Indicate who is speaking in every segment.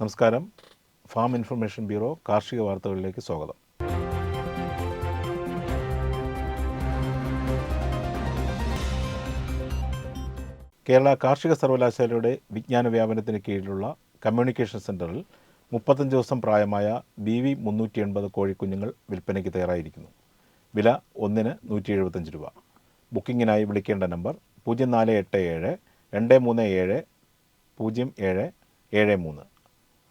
Speaker 1: നമസ്കാരം. Farm information bureau കാർഷിക വാർത്തകളിലേക്ക് സ്വാഗതം. കേരള കാർഷിക സർവകലാശാലയുടെ വിജ്ഞാന വ്യാപനത്തിന് കീഴിലുള്ള കമ്മ്യൂണിക്കേഷൻ സെന്ററിൽ മുപ്പത്തഞ്ച് ദിവസം പ്രായമായ ബി വി മുന്നൂറ്റി എൺപത് കോഴിക്കുഞ്ഞുങ്ങൾ വിൽപ്പനയ്ക്ക് തയ്യാറായിരിക്കുന്നു. വില ഒന്നിന് നൂറ്റി എഴുപത്തഞ്ച് രൂപ. ബുക്കിങ്ങിനായി വിളിക്കേണ്ട നമ്പർ പൂജ്യം നാല് എട്ട് ഏഴ് രണ്ട് മൂന്ന് ഏഴ് പൂജ്യം ഏഴ് ഏഴ് മൂന്ന്.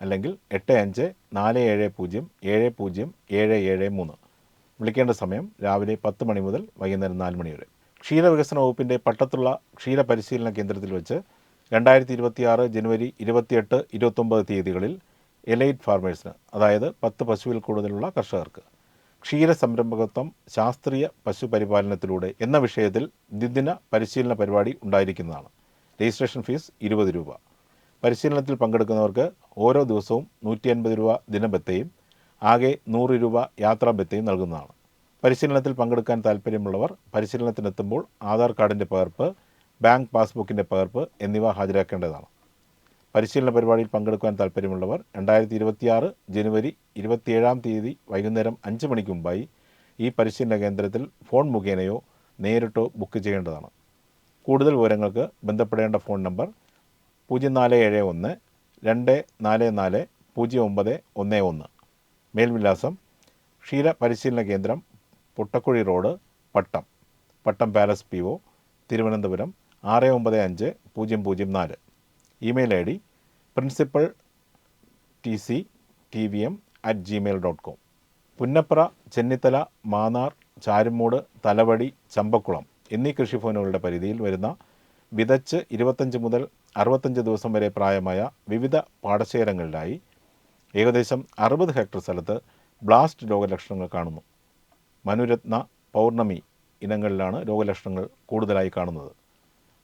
Speaker 1: അല്ലെങ്കിൽ എട്ട് അഞ്ച് നാല് ഏഴ് പൂജ്യം ഏഴ് പൂജ്യം ഏഴ് ഏഴ് മൂന്ന്. വിളിക്കേണ്ട സമയം രാവിലെ പത്ത് മണി മുതൽ വൈകുന്നേരം നാല് മണി വരെ. ക്ഷീരവികസന വകുപ്പിന്റെ പട്ടത്തുള്ള ക്ഷീര പരിശീലന കേന്ദ്രത്തിൽ വെച്ച് രണ്ടായിരത്തി ഇരുപത്തിയാറ് ജനുവരി ഇരുപത്തിയെട്ട് ഇരുപത്തൊമ്പത് തീയതികളിൽ എലൈറ്റ് ഫാർമേഴ്സിന് അതായത് പത്ത് പശുവിൽ കൂടുതലുള്ള കർഷകർക്ക് ക്ഷീര സംരംഭകത്വം ശാസ്ത്രീയ പശു പരിപാലനത്തിലൂടെ എന്ന വിഷയത്തിൽ ദ്വിദിന പരിശീലന പരിപാടി ഉണ്ടായിരിക്കുന്നതാണ്. രജിസ്ട്രേഷൻ ഫീസ് ഇരുപത് രൂപ. പരിശീലനത്തിൽ പങ്കെടുക്കുന്നവർക്ക് ഓരോ ദിവസവും നൂറ്റി അൻപത് രൂപ ദിനബത്തയും ആകെ നൂറ് രൂപ യാത്രാബത്തയും നൽകുന്നതാണ്. പരിശീലനത്തിൽ പങ്കെടുക്കാൻ താൽപ്പര്യമുള്ളവർ പരിശീലനത്തിനെത്തുമ്പോൾ ആധാർ കാർഡിന്റെ പകർപ്പ് ബാങ്ക് പാസ്ബുക്കിന്റെ പകർപ്പ് എന്നിവ ഹാജരാക്കേണ്ടതാണ്. പരിശീലന പരിപാടിയിൽ പങ്കെടുക്കാൻ താൽപ്പര്യമുള്ളവർ രണ്ടായിരത്തി ഇരുപത്തിയാറ് ജനുവരി ഇരുപത്തിയേഴാം തീയതി വൈകുന്നേരം അഞ്ച് മണിക്ക് മുമ്പായി ഈ പരിശീലന കേന്ദ്രത്തിൽ ഫോൺ മുഖേനയോ നേരിട്ടോ ബുക്ക് ചെയ്യേണ്ടതാണ്. കൂടുതൽ വിവരങ്ങൾക്ക് ബന്ധപ്പെടേണ്ട ഫോൺ നമ്പർ പൂജ്യം നാല് ഏഴ് ഒന്ന് രണ്ട് നാല് നാല് പൂജ്യം ഒമ്പത് ഒന്ന് ഒന്ന്. മേൽവിലാസം ക്ഷീര പരിശീലന കേന്ദ്രം Puttakkuzhi road Pattam. Pattam palace P O Thiruvananthapuram ആറ് ഒമ്പത് അഞ്ച് പൂജ്യം പൂജ്യം നാല്. Email I D principal T C T V M at Gmail dot com. Punnapra Chennithala Mannar Charummood Thalavady Champakkulam എന്നീ കൃഷിഭവനുകളുടെ പരിധിയിൽ വരുന്ന വിതച്ച് ഇരുപത്തഞ്ച് മുതൽ അറുപത്തഞ്ച് ദിവസം വരെ പ്രായമായ വിവിധ പാടശേഖരങ്ങളിലായി ഏകദേശം അറുപത് ഹെക്ടർ സ്ഥലത്ത് ബ്ലാസ്റ്റ് രോഗലക്ഷണങ്ങൾ കാണുന്നു. മനുരത്ന പൗർണമി ഇനങ്ങളിലാണ് രോഗലക്ഷണങ്ങൾ കൂടുതലായി കാണുന്നത്.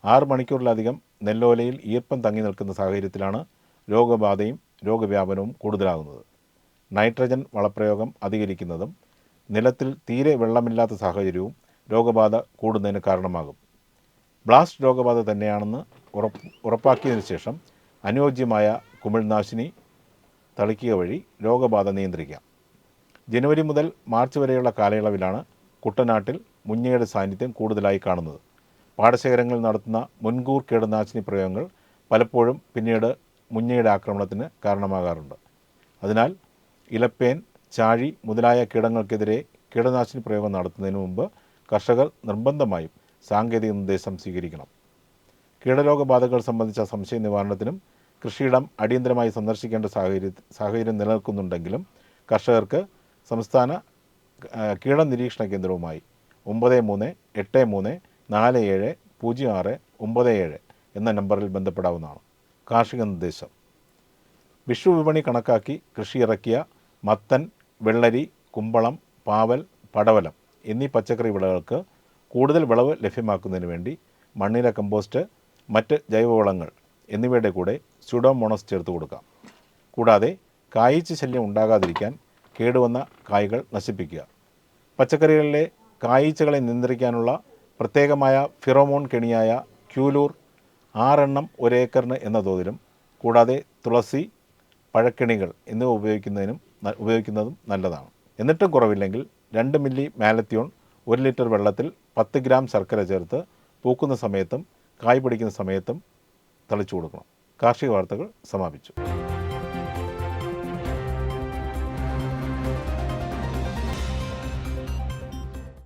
Speaker 1: ആറ് മണിക്കൂറിലധികം നെല്ലോലയിൽ ഈർപ്പം തങ്ങി നിൽക്കുന്ന സാഹചര്യത്തിലാണ് രോഗബാധയും രോഗവ്യാപനവും കൂടുതലാകുന്നത്. നൈട്രജൻ വളപ്രയോഗം അധികരിക്കുന്നതും നിലത്തിൽ തീരെ വെള്ളമില്ലാത്ത സാഹചര്യവും രോഗബാധ കൂടുന്നതിന് കാരണമാകും. ബ്ലാസ്റ്റ് രോഗബാധ തന്നെയാണെന്ന് ഉറപ്പ് ഉറപ്പാക്കിയതിനു ശേഷം അനുയോജ്യമായ കുമിൾനാശിനി തളിക്കുക വഴി രോഗബാധ നിയന്ത്രിക്കാം. ജനുവരി മുതൽ മാർച്ച് വരെയുള്ള കാലയളവിലാണ് കുട്ടനാട്ടിൽ മുഞ്ഞയുടെ സാന്നിധ്യം കൂടുതലായി കാണുന്നത്. പാടശേഖരങ്ങളിൽ നടത്തുന്ന മുൻകൂർ കീടനാശിനി പ്രയോഗങ്ങൾ പലപ്പോഴും പിന്നീട് മുഞ്ഞയുടെ ആക്രമണത്തിന് കാരണമാകാറുണ്ട്. അതിനാൽ ഇലപ്പേൻ ചാഴി മുതലായ കീടങ്ങൾക്കെതിരെ കീടനാശിനി പ്രയോഗം നടത്തുന്നതിന് മുമ്പ് കർഷകർ നിർബന്ധമായും സാങ്കേതിക നിർദ്ദേശം സ്വീകരിക്കണം. കീടരോഗബാധകൾ സംബന്ധിച്ച സംശയ നിവാരണത്തിനും കൃഷിയിടം അടിയന്തരമായി സന്ദർശിക്കേണ്ട സാഹചര്യ സാഹചര്യം നിലനിൽക്കുന്നുണ്ടെങ്കിലും കർഷകർക്ക് സംസ്ഥാന കീടനിരീക്ഷണ കീട നിരീക്ഷണ കേന്ദ്രവുമായി ഒമ്പത് മൂന്ന് എട്ട് മൂന്ന് നാല് ഏഴ് പൂജ്യം ആറ് ഒമ്പത് ഏഴ് എന്ന നമ്പറിൽ ബന്ധപ്പെടാവുന്നതാണ്. കാർഷിക നിർദ്ദേശം. വിഷു വിപണി കണക്കാക്കി കൃഷി ഇറക്കിയ മത്തൻ വെള്ളരി കുമ്പളം പാവൽ പടവലം എന്നീ പച്ചക്കറി വിളകൾക്ക് കൂടുതൽ വിളവ് ലഭ്യമാക്കുന്നതിന് വേണ്ടി മണ്ണിര കമ്പോസ്റ്റ് മറ്റ് ജൈവവളങ്ങൾ എന്നിവയുടെ കൂടെ സ്യൂഡോമോണസ് ചേർത്ത് കൊടുക്കാം. കൂടാതെ കായ്ച്ച ശല്യം ഉണ്ടാകാതിരിക്കാൻ കേടുവന്ന കായ്കൾ നശിപ്പിക്കുക. പച്ചക്കറികളിലെ കായ്ച്ചകളെ നിയന്ത്രിക്കാനുള്ള പ്രത്യേകമായ ഫിറോമോൺ കെണിയായ ക്യൂലൂർ ആറെണ്ണം ഒരേക്കറിന് എന്ന തോതിലും കൂടാതെ തുളസി പഴക്കെണികൾ എന്നിവ ഉപയോഗിക്കുന്നതിനും ഉപയോഗിക്കുന്നതും നല്ലതാണ്. എന്നിട്ടും കുറവില്ലെങ്കിൽ രണ്ട് മില്ലി മാലത്യോൺ ഒരു ലിറ്റർ വെള്ളത്തിൽ പത്ത് ഗ്രാം ശർക്കര ചേർത്ത് പൂക്കുന്ന സമയത്തും കായ് പിടിക്കുന്ന സമയത്തും തളിച്ചു കൊടുക്കണം കാർഷിക വാർത്തകൾ സമാപിച്ചു.